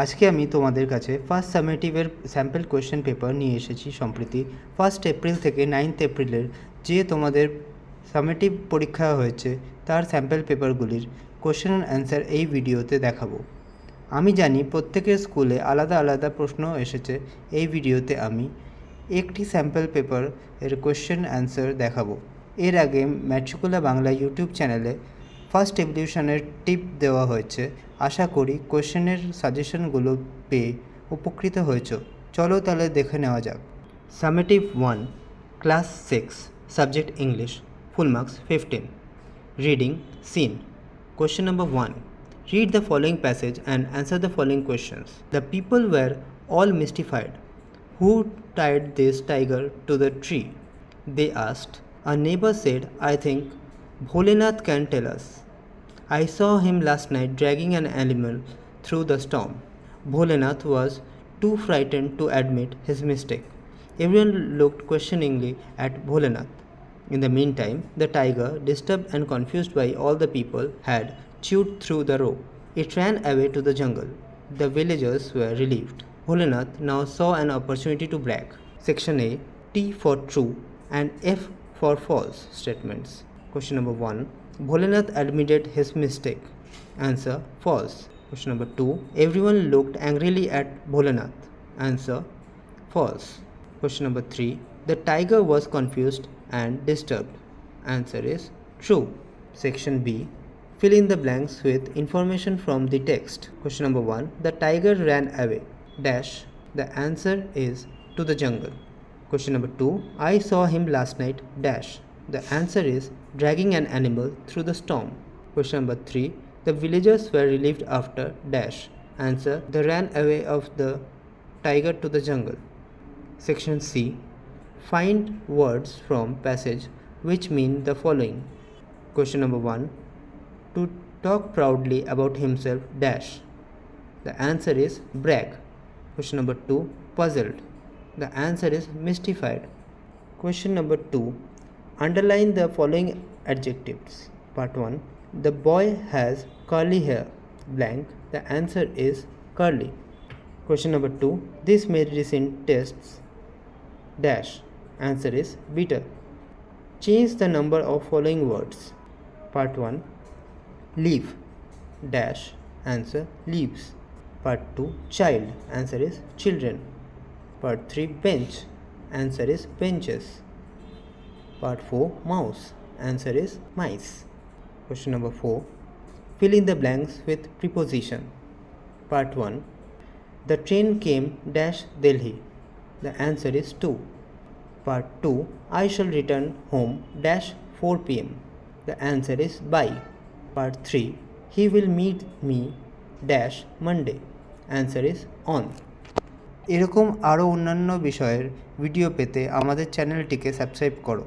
আজকে আমি তোমাদের কাছে ফার্স্ট সামেটিভের স্যাম্পল কোয়েশ্চেন পেপার নিয়ে এসেছি সম্প্রতি। ফার্স্ট এপ্রিল থেকে নাইনথ এপ্রিলের যে তোমাদের সামেটিভ পরীক্ষা হয়েছে, তার স্যাম্পল পেপারগুলির কোয়েশ্চেন অ্যান্সার এই ভিডিওতে দেখাবো। আমি জানি প্রত্যেকের স্কুলে আলাদা আলাদা প্রশ্ন এসেছে, এই ভিডিওতে আমি একটি স্যাম্পল পেপার এর কোয়েশ্চেন অ্যান্সার দেখাবো। এর আগে ম্যাট্রিকুলা বাংলা ইউটিউব চ্যানেলে ফার্স্ট এভলিউশনের টিপ দেওয়া হয়েছে। আশা করি কোশ্চেনের সাজেশনগুলো পেয়ে উপকৃত হয়েছ। চলো তাহলে দেখে নেওয়া যাক। Summative one, class six, subject English, full marks fifteen. Reading seen. Question number one, read the following passage and answer the following questions. The people were all mystified. Who tied this tiger to the tree? They asked a neighbour said, I think Bholenath can tell I saw him last night dragging an animal through the storm. Bholenath was too frightened to admit his mistake. Everyone looked questioningly at Bholenath. In the meantime, the tiger, disturbed and confused by all the people, had chewed through the rope. It ran away to the jungle. The villagers were relieved. Bholenath now saw an opportunity to brag. Section A T for true and F for false statements. Question number 1 Bholenath admitted his mistake. Answer false. Question number 2 Everyone looked angrily at Bholenath. Answer false. Question number 3 The tiger was confused and disturbed. Answer is true. Section B Fill in the blanks with information from the text. Question number 1 The tiger ran away. Dash. The answer is to the jungle. Question number 2 I saw him last night. Dash. The answer is dragging an animal through the storm. Question number 3 The villagers were relieved after dash. Answer They ran away of the tiger to the jungle. Section C Find words from passage which mean the following. Question number 1 To talk proudly about himself dash. The answer is brag. Question number 2 puzzled. The answer is mystified. Question number 2 Underline the following adjectives. Part 1 The boy has curly hair. Blank. The answer is curly. Question number 2 This medicine tests dash. Answer is bitter. Change the number of following words. Part 1 Leaf dash answer leaves. Part 2 child answer is children. Part 3 bench answer is benches. Part 4 mouse answer is mice. Question number 4 fill in the blanks with preposition. Part 1 The train came dash Delhi. The answer is 2. Part 2 I shall return home dash 4 pm. The answer is by. Part 3 He will meet me dash Monday. Answer is on. এরকম আরও অন্যান্য বিষয়ের video পেতে আমাদের চ্যানেলটিকে subscribe করো